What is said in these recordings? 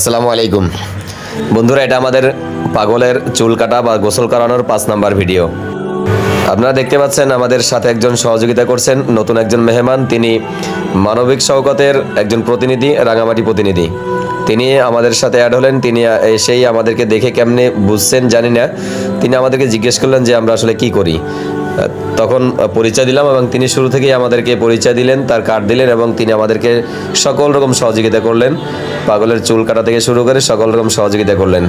আসসালামু আলাইকুম। বন্ধুরা, এটা আমাদের পাগলের চুল কাটা বা গোসল করানোর পাঁচ নাম্বার ভিডিও। আপনারা দেখতে পাচ্ছেন আমাদের সাথে একজন সহযোগিতা করছেন, নতুন একজন মেহমান। তিনি মানবিক শওকতের একজন প্রতিনিধি, রাঙামাটি প্রতিনিধি। তিনি আমাদের সাথে অ্যাড হলেন, তিনি এসেই আমাদেরকে দেখে কেমনে বুঝছেন জানি না। তিনি আমাদেরকে জিজ্ঞেস করলেন যে আমরা আসলে কি করি। তখন পরিচয় দিলাম এবং তিনি শুরু থেকেই আমাদেরকে পরিচয় দিলেন, তার কার্ড দিলেন এবং তিনি আমাদেরকে সকল রকম সহযোগিতা করলেন। পাগলের চুল কাটা থেকে শুরু করে সকল রকম সহযোগিতা করলেন।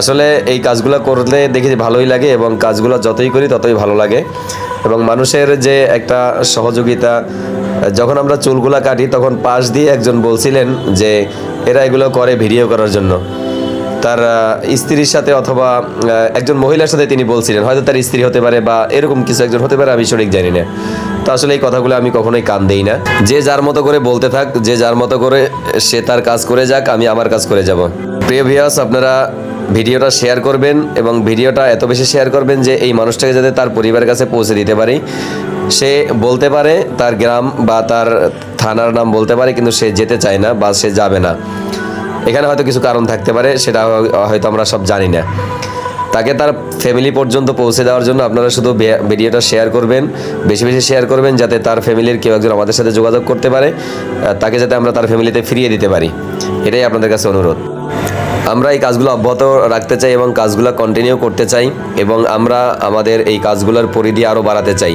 আসলে এই কাজগুলো করলে দেখি ভালোই লাগে এবং কাজগুলো যতই করি ততই ভালো লাগে। এবং মানুষের যে একটা সহযোগিতা, যখন আমরা চুলগুলা কাটি তখন পাশ দিয়ে একজন বলছিলেন যে, এরা এগুলো করে ভিডিও করার জন্য। তার স্ত্রীর সাথে অথবা একজন মহিলার সাথে তিনি বলছিলেন, হয়তো তার স্ত্রী হতে পারে বা এরকম কিছু একজন হতে পারে, আমি সঠিক জানি না। তো আসলে এই কথাগুলো আমি কখনোই কান দেই না। যে যার মতো করে বলতে থাক, যে যার মতো করে সে তার কাজ করে যাক, আমি আমার কাজ করে যাব। প্রিয় ভিয়াস আপনারা ভিডিওটা শেয়ার করবেন এবং ভিডিওটা এত বেশি শেয়ার করবেন যে এই মানুষটাকে যাতে তার পরিবারের কাছে পৌঁছে দিতে পারি। সে বলতে পারে, তার গ্রাম বা তার থানার নাম বলতে পারে, কিন্তু সে যেতে চায় না বা সে যাবে না। এখানে হয়তো কিছু কারণ থাকতে পারে, সেটা হয়তো আমরা সব জানি না। তাকে তার ফ্যামিলি পর্যন্ত পৌঁছে দেওয়ার জন্য আপনারা শুধু ভিডিওটা শেয়ার করবেন, বেশি বেশি শেয়ার করবেন যাতে তার ফ্যামিলির কেউ একজন আমাদের সাথে যোগাযোগ করতে পারে তাকে যাতে আমরা তার ফ্যামিলিতে ফিরিয়ে দিতে পারি। এটাই আপনাদের কাছে অনুরোধ। আমরা এই কাজগুলো অব্যাহত রাখতে চাই এবং কাজগুলো কন্টিনিউ করতে চাই এবং আমরা আমাদের এই কাজগুলোর পরিধি আরও বাড়াতে চাই।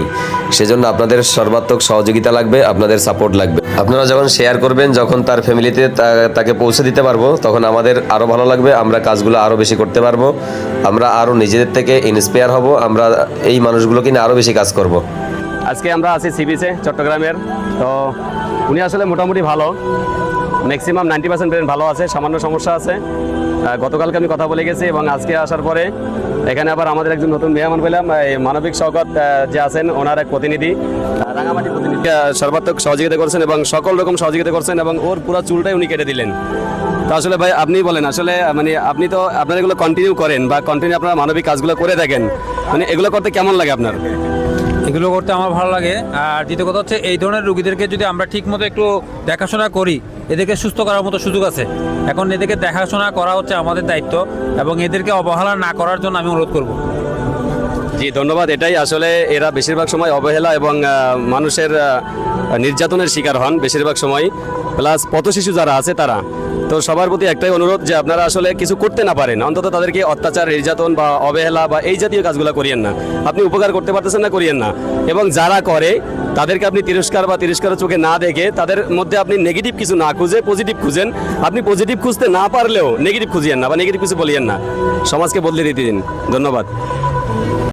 সেজন্য আপনাদের সর্বাত্মক সহযোগিতা লাগবে, আপনাদের সাপোর্ট লাগবে। আপনারা যখন শেয়ার করবেন, যখন তার ফ্যামিলিতে তাকে পৌঁছে দিতে পারব, তখন আমাদের আরও ভালো লাগবে, আমরা কাজগুলো আরও বেশি করতে পারব, আমরা আরও নিজেদের থেকে ইন্সপায়ার হব, আমরা এই মানুষগুলোকে নিয়ে আরও বেশি কাজ করব। আজকে আমরা আছি সি বিচে চট্টগ্রামের। তো উনি আসলে মোটামুটি ভালো। ম্যাক্সিমাম নাইনটি পার্সেন্ট ভালো আছে সামান্য সমস্যা আছে। গতকালকে আমি কথা বলে গেছি এবং আজকে আসার পরে এখানে আবার আমাদের একজন নতুন মেহমান পেলাম এই মানবিক শওকত আহ, যে আছেন ওনার এক প্রতিনিধি রাঙামাটি প্রতিনিধি। সর্বাত্মক সহযোগিতা করছেন এবং সকল রকম সহযোগিতা করছেন এবং ওর পুরো চুলটাই উনি কেটে দিলেন। তো আসলে ভাই আপনি বলেন আসলে মানে আপনি তো আপনার এগুলো কন্টিনিউ করেন বা কন্টিনিউ আপনার মানবিক কাজগুলো করে থাকেন। মানে এগুলো করতে কেমন লাগে আপনার? এগুলো করতে আমার ভালো লাগে। আর দ্বিতীয় কথা হচ্ছে, এই ধরনের রুগীদেরকে যদি আমরা ঠিক মতো একটু দেখাশোনা করি, এদেরকে সুস্থ করার মতো সুযোগ আছে। এখন এদেরকে দেখাশোনা করা হচ্ছে আমাদের দায়িত্ব এবং এদেরকে অবহেলা না করার জন্য আমি অনুরোধ করব। জি, ধন্যবাদ। এটাই আসলে এরা বেশিরভাগ সময় অবহেলা এবং মানুষের নির্যাতনের শিকার হন বেশিরভাগ সময়। প্লাস পথশিশু যারা আছে তারা। তো সবার প্রতি একটাই অনুরোধ যে আপনারা আসলে কিছু করতে না পারেন। অন্তত তাদেরকে অত্যাচার, নির্যাতন বা অবহেলা বা এই জাতীয় কাজগুলো করিয়েন না। আপনি উপকার করতে পারতেছেন না, করিয়েন না। এবং যারা করে, তাদেরকে আপনি তিরস্কার বা তিরস্কারের চোখে না দেখে, তাদের মধ্যে আপনি নেগেটিভ কিছু না খুঁজে পজিটিভ খুঁজেন। আপনি পজিটিভ খুঁজতে না পারলেও নেগেটিভ খুঁজিয়েন না বা নেগেটিভ কিছু বলিয়েন না। সমাজকে বদলে দিতে দিন। ধন্যবাদ।